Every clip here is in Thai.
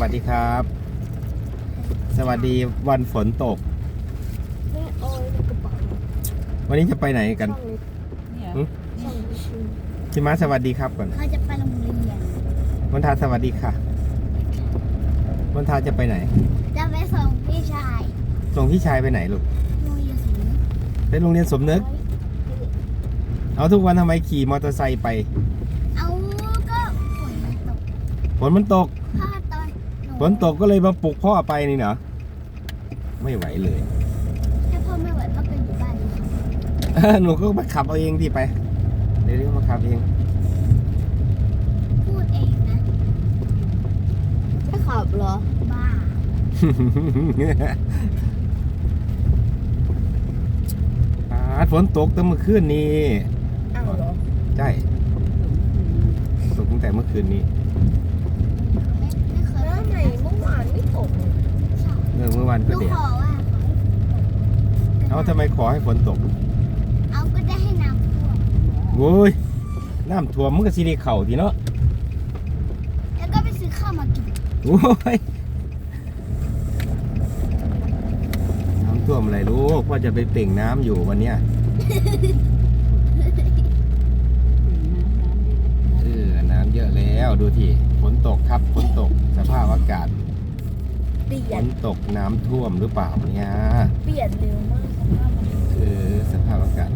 วัสดีครับ สวัสดีวันฝนตก แม่เอาไว้ในกระเป๋าวันนี้จะไปไหนกันช่องเล็กเนี่ยหึช่องเล็กคือชิมาสวัสดีครับก่อนเขาจะไปโรงเรียนวันทาสวัสดีค่ะวันทาจะไปไหน จะไปส่งพี่ชายส่งพี่ชายไปไหนลูก โรงเรียนสิงห์ไปโรงเรียนสมนึก เอาทุกวันทำไมขี่มอเตอร์ไซค์ไป เอาก็ฝนมันตกฝนมันตกถ้าตอนห ฝนตกก็เลยมาปลุกพ่อไปนี่เหรอไม่ไหวเลย ถ้าพ่อไม่ไหวก็ไปอยู่บ้านดีกว่าเออหนูก็มาขับเอาเองที่ไป เดี๋ยวนี้มาขับเองพูดเองนะไม่ขับเหรอ บ้าอาฝนตกตั้งเมื่อคืนนี้ อ้าวเหรอ ใช่ตกตั้งแต่เมื่อคืนนี้ ไม่ไม่เคย แล้วไหนเมื่อวานไม่ตกเลย ช อบเออเมื่อวานหก็นูเดียขอว่าขอให้ฝนตกเอาทำไมขอให้ฝนตกเอาก็ได้ให้น้ำท่วมโว้ยน้ำท่วมมันก็สิได้เข่าทีเนาะแล้วก็ไปซื้อข้าวมากินโว้ยน้ำท่วมอะไรลูกพ่อจะไปเปล่งน้ำอยู่วันเนี้ยเออน้ำเยอะแล้วดูที่ฝนตกครับฝนตกสภาพอากาศ เปลี่ฝยนนตกน้ำท่วมหรือเปล่าเนี่ยเปลี่ยนเร็วมากสภาพมันคือสภาพอากาศ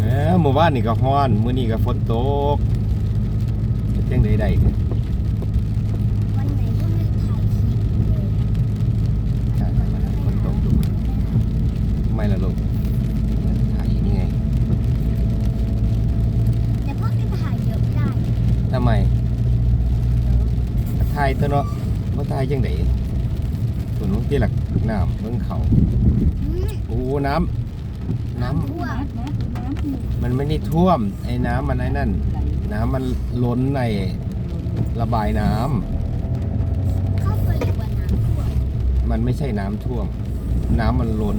เอ้อหมู่บ้านนี่ก็ฮ้อน มื้อนี้ก็ฝนตกเฮ็ดจังไดได้เนี่ย วันไหนก็ไม่ถ่ายคลิปเลย ใช่ๆฝนตกอยู่ทำไมล่ะลูกถ่ายนี่ไง แต่พ่อก็ถ่ายเยอะไม่ได้ ทำไม ถ่ายตัวเนาะบ่ถ่ายจังไดตัวนู้นที่หลักน้ำเบิ่งเขาอืมโอ้น้ำน้ำท่วมมันไม่ได้ท่วม ไอ้น้ำมันไอ้นั่น น้ำมันล้นในระบายน้ำเข้าไปเลยกว่าน้ำท่วม มันไม่ใช่น้ำท่วม น้ำมันล้น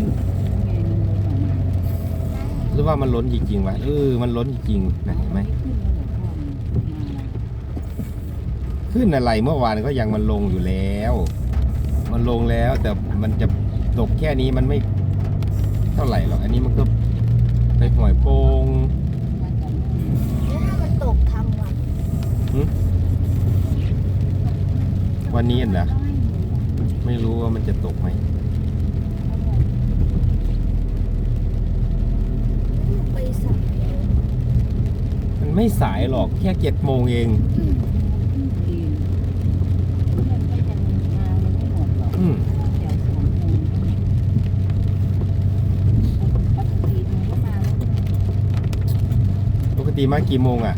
หรือว่ามันล้นจริงๆวะเออมันล้นจริงๆนะเห็นไหม ขึ้นอะไรเมื่อวานก็ยังมันลงอยู่แล้ว มันลงแล้วแต่มันจะตกแค่นี้มันไม่เท่าไหร่หรอก อันนี้มันก็ไปห่วยโป่งแล้วถ้ามันตกทำวันวันนี้เหรอไม่รู้ว่ามันจะตกไหมไปสายมันไม่สายหรอกแค่เจ็ดโมงเอง อืม ปกติมากี่โมงอะ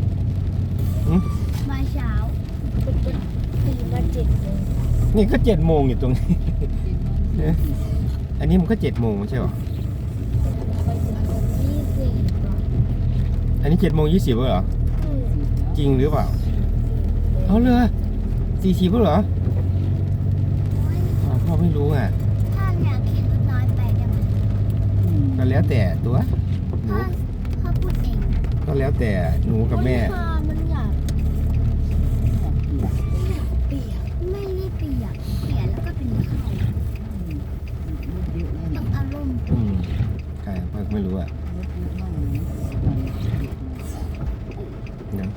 มาเช้าตีมาเจ็ดโมงนี่ก็เจ็ดโมงอยู่ตรงนี้ อันนี้มันก็เจ็ดโมงไม่ใช่หรอ ยี่สิบอันนี้เจ็ดโมงยี่สิบเหรอ อืมจริงหรือเปล่า เอาเลยสี่สิบเหรออ๋อ พ่อไม่รู้อะถ้าอยากขี่รถน้อยไปได้ไหมก็แล้วแต่ตัวหนูพ่อพ่อพูดเองนะก็แล้วแต่หนูกับแม่วันนี้ค่ะมันอยากเปียก ไม่ได้เปียกเปียกแล้วก็เป็นเขาต้องอารมณ์ อืมใครพ่อไม่รู้อะเนาะ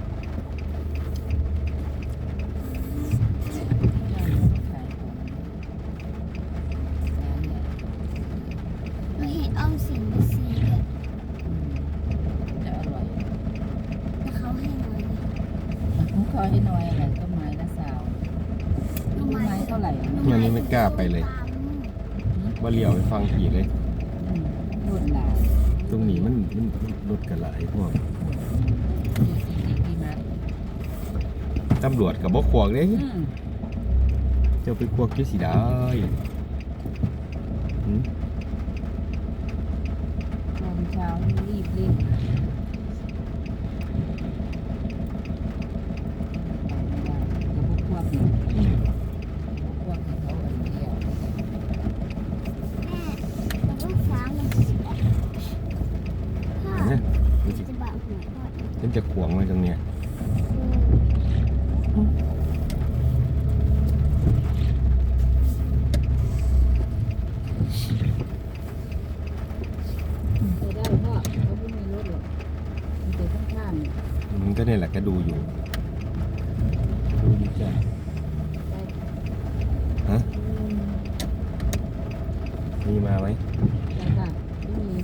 เราเห็นออมสินไปซีด้วยแต่เขาให้น้อยเลย ค อยให้น้อยอะไรก็ไม้ละสาวรู้ไม้เท่าไหร่วันนี้ไม่กล้าไปเลย ว่าเลี้ยวไปฟังผีเลยรุ่นหลานตรงนี้มันมันมันรถกันหลายพวกดีมากตำรวจกับบ่ขวกเลยเจ้าไปขวกที่สีได้หืมตอนเช้ารีบรีบ อืม พวกเขาอันเดียว แม่เราต้องฟ้ามัน จะขวางไว้ตรงเนี้ยไปได้พ่อเขาไม่มีรถหรอกมันอยู่ข้างๆเนี่ย มันก็เนี่ยแหละก็ดูอยู่ ดูดีจ้ะ ได้ ฮะ มีมาไหม ได้ค่ะไม่มี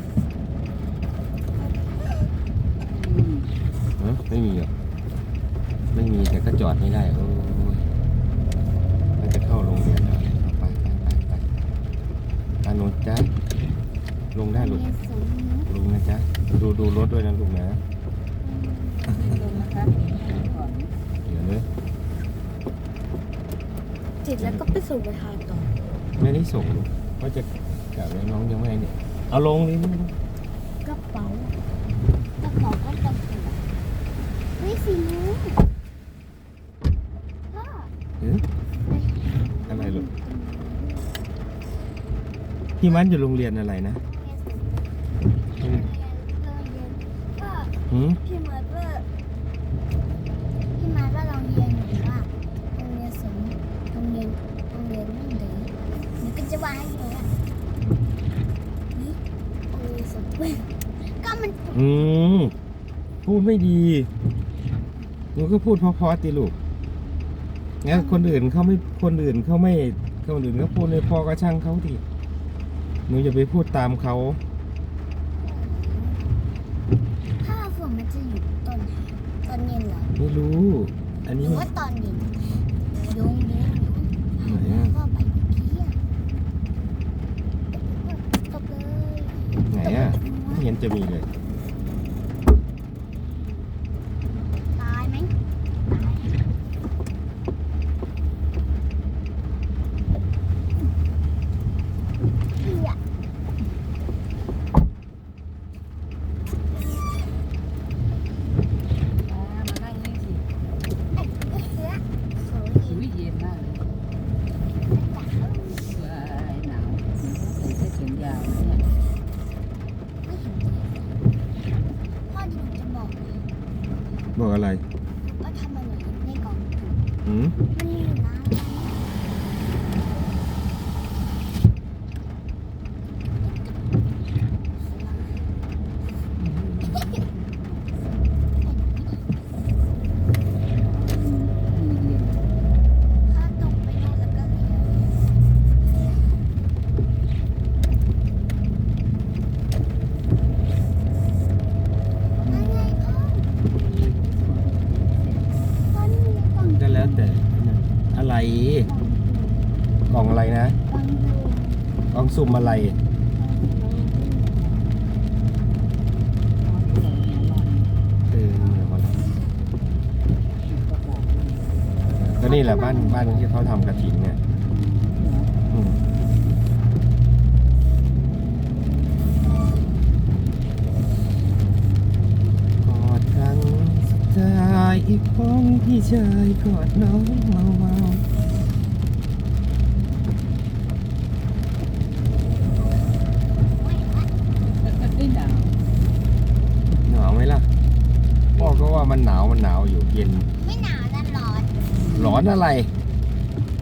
อืม ฮะไม่มีหรอกไม่มีแต่ก็จอดไม่ได้ โอ้ยมันจะเข้าโรงเรียนแล้วไปไปไปไปอานุจ้ะลงได้ลูก มีสมมุติ ลงนะจ๊ะ ดูดูรถด้วย นะลูกนะไม่ลงนะคะก่อนเดี๋ยวเลยติดแล้วก็ไปส่งไปทานต่อไม่ได้ส่งลูกก็จะกลับแล้วน้องยังไม่เนี่ย เอาลงเลยลูกกระเป๋ากระเป๋าก็กระเป๋าเฮ้ยสีนู้นพ่อเอ๊ะอะไรลูกพี่มันอยู่โรงเรียนอะไรนะ โรงเรียนพ่อ หืมพี่มาร์ว่าพี่มาร์ว่าโรงเรียนหนูว่าโรงเรียนสมโรงเรียนโรงเรียนนั่นเลยหนูก็จะว่าให้เลยอะนี่โรงเรียนสมก็มันอืมพูดไม่ดีหนูก็พูดเพราะๆติลูกงั้นคนอื่นเขาไม่คนอื่นเขาไม่คนอื่นเขาพูดในพอก็ช่างเขาทีหนูอย่าไปพูดตามเขา ถ้าฝนมันจะอยู่ตอนไหนตอนเย็นเหรอ ไม่รู้ อันหนี้รือว่าตอนเย็นโยงเย็นไหนอะพ่อไปเมื่อกี้อะตบเลยไหนอะไม่เห็นจะมีเลย ตายไหมตายเหี้ย อ่ามานั่งนี่สิ ไอ้เสือเขา อุ้ยเย็นมากเลยเสื้ออะไรหนาวใส่เสื้อแขนยาวเนี่ย ไม่เห็นพ่อที่หนูจะบอกนะ บอกอะไร ว่าทำอะไรในกล่องถุง หืม มันมีอยู่นะถ้าตรงไปโน่นแล้วก็เลี้ยวนั่นไงพ่อพ่อนี่มีกล่อง ก็แล้วแต่นะอะไร กล่องอะไรนะ กล่องดู กล่อง สุ่มอะไร เออเนี่ยมันก็นี่แหละบ้านบ้านที่เขาทำกระถินเนี่ยอืมกอดกันสุดท้ายอีกของพี่ชายกอดน้องเมาเมา ไม่หนาว หนาวไหมล่ะ พ่อก็ว่า มันหนาวมันหนาวอยู่เย็นไม่หนาวนะร้อนร้อนอะไร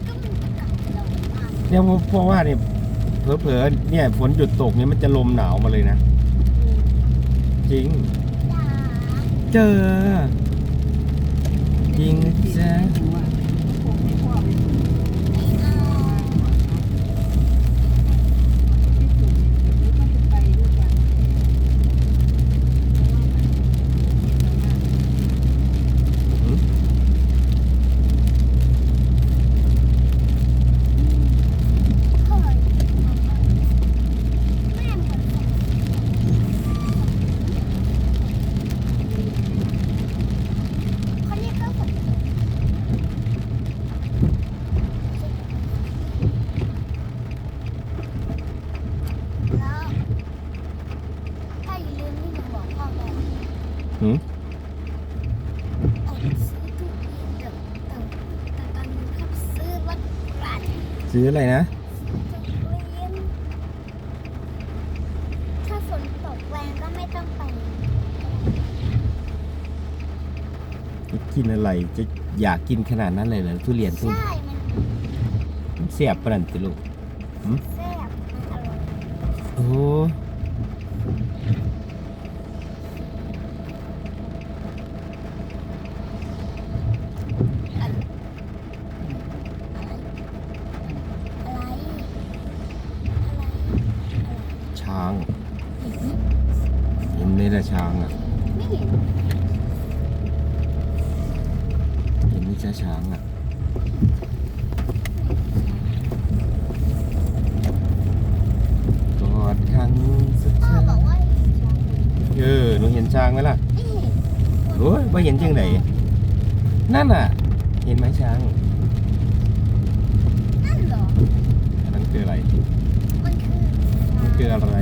ก็มันจะกลับร้อนมากเนี่ยเพราะเพราะว่าเนี่ยเผลอๆเนี่ยฝนหยุดตกเนี่ยมันจะลมหนาวมาเลยนะจริง จ้า เจอ จริงนะจ๊ะหัวคงไม่พ่อไปถึง ไม่เอา ที่สุดเนี่ยเดี๋ยวมันจะไปด้วยกัน เฮ้ยแม่หมดเลยคนนี้ก็ฝนแล้วถ้าอย่าลืมที่หนูบอกพ่อไป หืม ออกซื้อทุเรียนแต่แต่แต่ตอนนี้ครับซื้อรถกระบะ ซื้ออะไรนะ ถ้าฝนตกแรงก็ไม่ต้องไปกินอะไร จะอยากกินขนาดนั้นเลยเหรอทุเรียนทุใช่มันมันเสียบปะนันติลูกแซ่บมันอร่อยโอ้ช้าง เห็นเลยละช้างอะ ไม่เห็น เห็นนี่ช้าช้างอะ กอดครั้งสุด พ่อ ท้าย บอกว่า เออหนูเห็นช้างไหมล่ะ ไม่เห็น โอ้ยไม่เห็นจังไหนนั่นน่ะ เห็นไหมช้าง นั่นเหรอ อันนั้นคืออะไร มันคือมันคืออะไร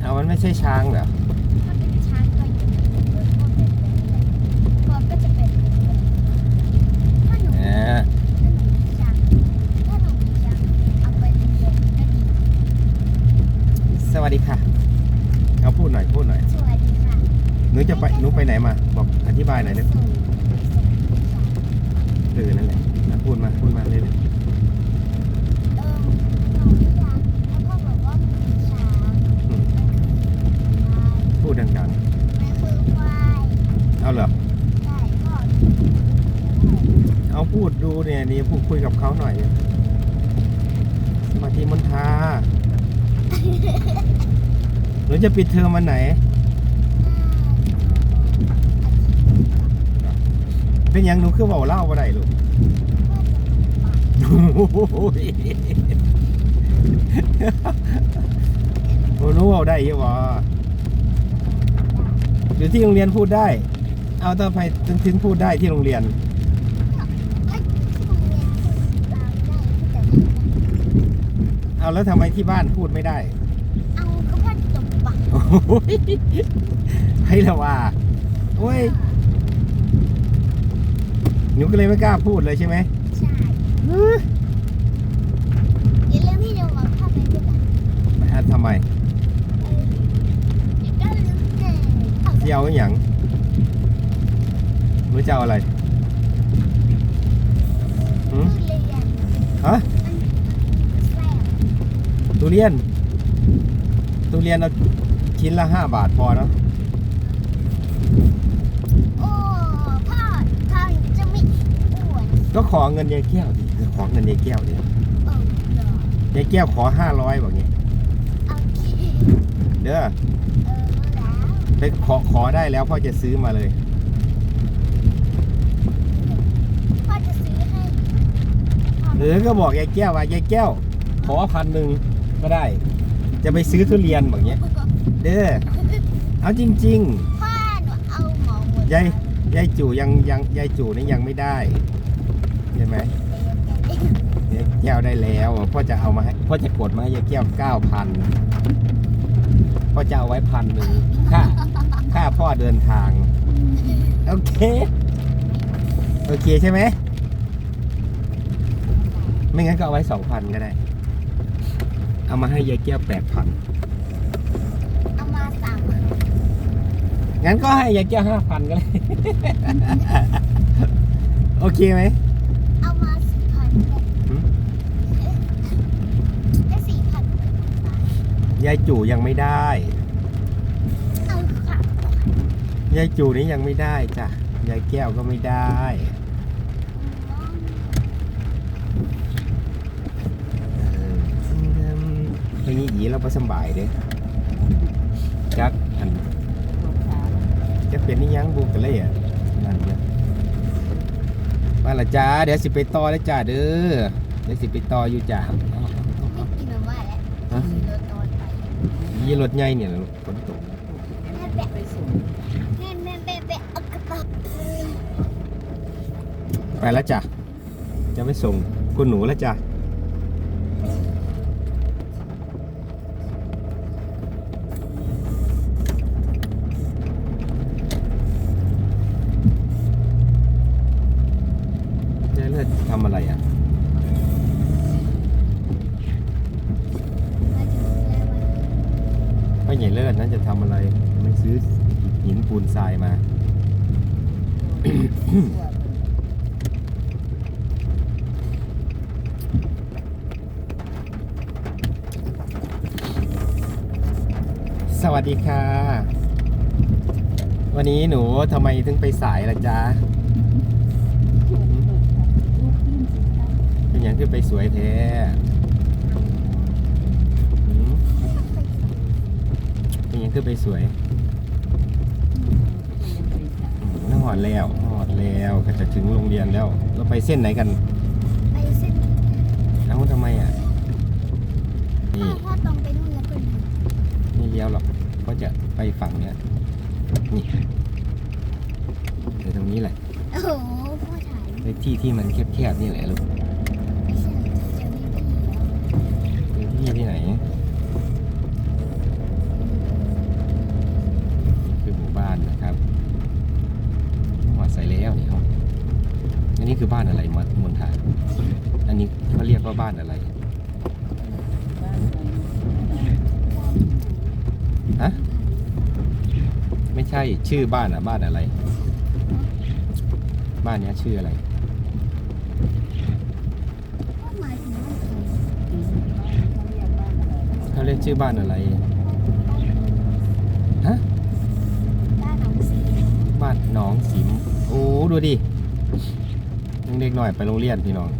เอามันไม่ใช่ช้างเหรอถ้าเป็นช้างก็อยู่ในรถพ่อเป็นแบบนี้พ่อก็จะเป็นแบบนี้ถ้าหนูแหมถ้าหนูมีช้างถ้าหนูมีช้างเอาไปเรียนก็ดีสวัสดีค่ะ เอาพูดหน่อยพูดหน่อยสวัสดีค่ะหนูจะไปหนูไปไหนมา บอกอธิบายหน่อยเด้อส่งไปส่งผู้ชาย เออนั่นแหละอะพูดมาพูดมาเลยเลย เออหนูไม่อยากแล้วพ่อบอกว่ามีช้างมันคือควาย พูดดัง มันคือควาย ๆ เอาเหรอ ใช่พ่อ เอา พูดดูเนี่ยนี่พูดคุยกับเขาหน่อยเนี่ยสมาธิมนทาหนูจะปิดเทอมวันไหน เป็นหยังหนูคือเบาเล่าบ่ได้ลูกโอ้ยโอ้หนูเบาได้อยังวะอยู่ที่โรงเรียนพูดได้ เอาถ้าไปถึงถึงพูดได้ที่โรงเรียน เอา แล้วทำไมที่บ้านพูดไม่ได้ เอาก็พ่อจบปากโอ้ยให้ละว่าโอ้ยหนูก็เลยไม่กล้าพูดเลยใช่ไหมใช่อย่าลืมที่จะบอกพ่อเป็นด้วยกันอะทำไมเอออย่าลืมเลยเอาเที่ยวอหย่างหนูจะเอาอะไร หืม ทุเรียนฮะแซ่บ ทุเรียน ทุเรียนเอาชิ้นละห้าบาทพอเนอะโอ้พ่อพ่อจะไม่อ้วนก็ขอเงินยายแก้วดิขอเงินยายแก้วดิเออเหรอยายแก้วขอห้าร้อยบอกงี้โอเคเด้อเออแล้วไปขอขอได้แล้วพ่อจะซื้อมาเลย พ่อจะซื้อให้พ่อหรือก็บอกยายแก้วว่ายายแก้ว ขอพันหนึ่ง ก็ได้ จะไปซื้อทุเรียนแบบเนี้ย เด้อเอาจริง พ่อหนูเอาหมอหมดๆยายยายจู่ยังยังยายจู่นี่ยังไม่ได้ใช่ไหมยายแก้วได้แล้วพ่อจะเอามาให้พ่อจะกดมาให้ยายแก้วเก้าพันพ่อจะเอาไว้พันหนึ่งค่าค่าพ่อเดินทาง โอเค โอเคใช่ไหม ไม่งั้นก็เอาไว้สองพันก็ได้ เอามาให้ยายแก้วแปดพันเอามาสามงั้นก็ให้ยายแก้วห้าพันก็ได้โอเคไหม เอามาสี่พันเลยหืม ได้สี่พันยายจู่ยังไม่ได้ เอาค่ะยายจู่นี้ยังไม่ได้จ้ะ ยายแก้วก็ไม่ได้ เพลงนี้อีเราประสำบายเด้จักอันจะเป็นนี่ยังบุกกันเลยอะนั่นเนี่ยมาละจ้าเดี๋ยวสิไปต่อแล้วจ้าเด้อเดี๋ยวสิไปต่ออยู่จ้าไม่กินมาว่าแล้วฮะขี่รถตอนไปยี่รถใหญ่เนี่ยฝนตกแม่แบะไปส่งแม่แม่แบะแบะเอากระเป๋าไปแล้วจ้ะจะไม่ส่งคุณหนูแล้วจ้ะ เจ๊เลิศทำอะไรอะ มาถึงแล้ววัน พ่อใหญ่เลิศนั้นจะทำอะไร ไม่ซื้อหินปูนทรายมา ทั่วเพิ่น สวัสดีค่ะ วันนี้หนูทำไมถึงไปสายล่ะจ๊ะเป็นอย่างที่ไปสวยแท้หืมเป็นอย่างที่ไปสวยน่าหอดแล้วหอดแล้วก็จะถึงโรงเรียนแล้ว เราไปเส้นไหนกัน ไปเส้นนี้เอ้าทำไมอะนี่พ่อตรงไปนู่นแล้วเป็นนี่เลี้ยวหรอกก็จะไปฝั่งเนี้ย นี่ไปตรงนี้แหละโอ้โหพ่อถ่ายไปที่ที่มันแคบๆนี่แหละลูกไม่ใช่จะมีพี่เป็นที่ที่ไหนคือหมู่บ้านนะครับหอดใส่แล้วนี่ครับอันนี้คือบ้านอะไรมามนทานอันนี้เขาเรียกว่าบ้านอะไร บ้านไหน ฮะ ไม่ใช่ชื่อบ้านอะบ้านอะไร บ้านเนี้ยชื่ออะไรพ่อหมายถึงว่าเขาเรียกชื่อบ้านอะไร ฮะด้านหนองสีบ้านหนองสิม โอ้ ดูดิยังเด็กหน่อยไปโรงเรียนพี่น้อง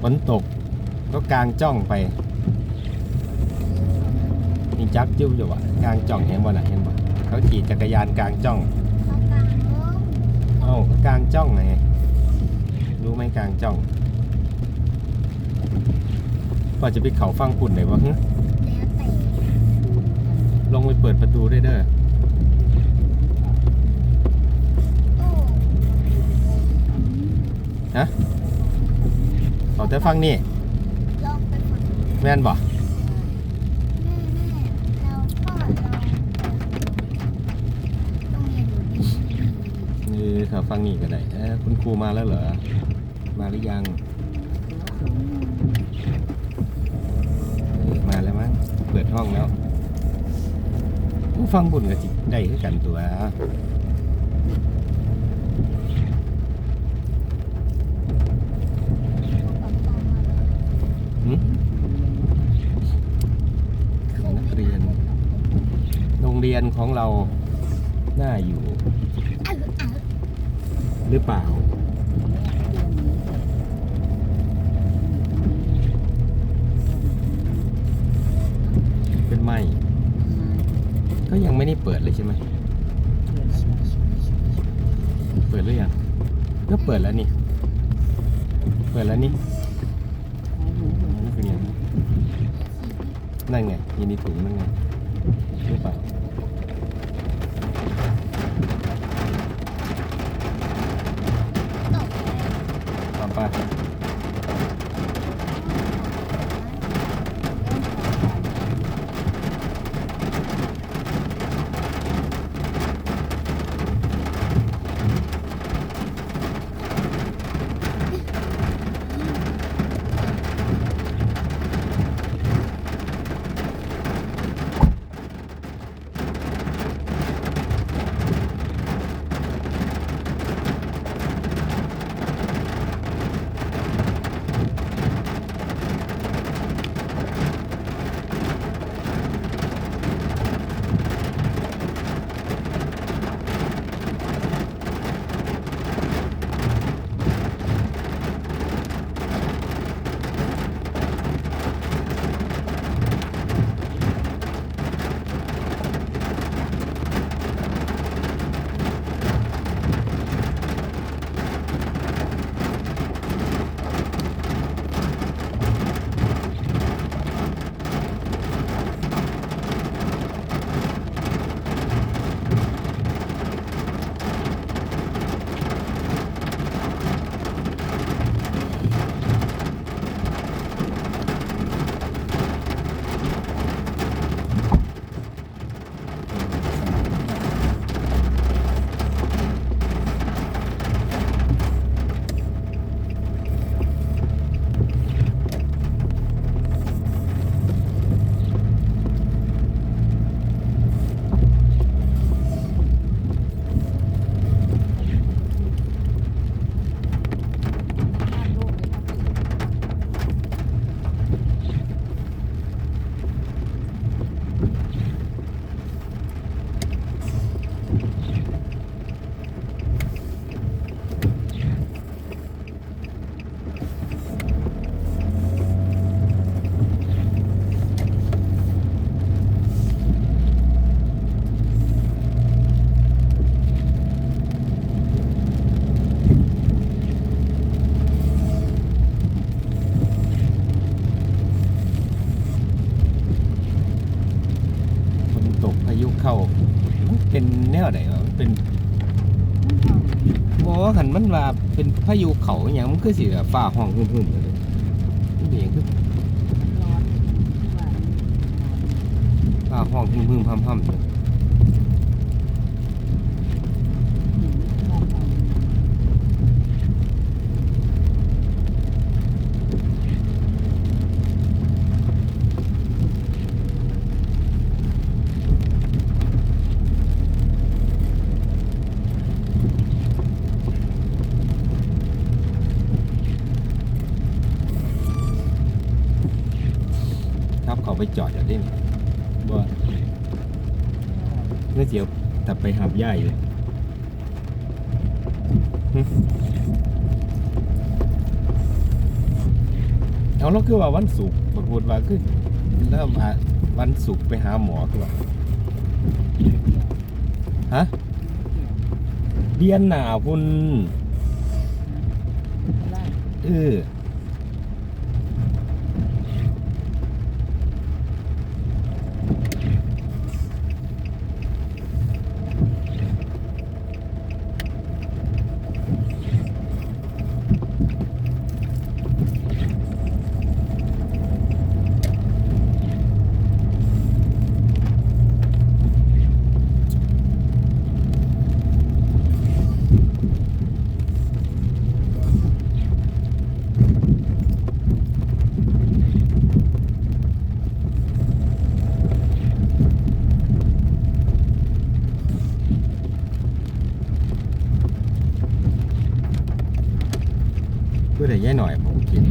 ฝนตกก็กลางจ้องไป นี่จักจิ้วอยู่อะกลางจ้องเห็นบ่น่ะเห็นบ่เขาขี่จักรยานกลางจ้องเขากลางโลกเอ้าก็กลางจ้องไงรู้ไหมกลางจ้องว่าจะไปเขาฟังคุณไหนวะฮึแล้วแต่ลงไปเปิดประตูด้วยเด้อโอ้เขาแต่ฟังนี่ลองไปฝังแม่นบ่ แม่แม่เราพ่อเราโรงเรียนอยู่ดี เออเขาฟังนี่ก็ได้เออคุณครูมาแล้วเหรอ มาหรือยัง มาแล้วมั้ง เปิดห้องแล้ว ผู้ฟังบุญกับจิตได้คือกันตัวนักเรียน โรงเรียนของเรา น่าอยู่ หรือเปล่า เป็นไม่ ก็ยังไม่ได้เปิดเลยใช่ไหม เปิดหรือยัง ก็เปิดแล้วนี่ เปิดแล้วนี่นั่นไงยินดีถุงนั่นไงหรือเปล่า ต วไหนวะมันเป็นบอกว่าขันมันว่าเป็นพายุเขาอหย่างมันคือสิแบบฟ้าห้องหึ่มๆเลยมันเป็นหยังคือร้อนว่าห้องหึ่มๆห่ำๆเลย เห็นมองเห่า ครับเขา ไปจอดอย่างนี้บ่เมื่อเสียวแต่ไปหับย่ายอยู่หึเอาแล้วคือว่าวันศุกร์ปรากฏว่าคือเริ่มอะวันศุกร์ไปหาหมอคือว่าฮะเดียนหนาพุ่นเออ เพื่อได้ย่ายหน่อยผมกิน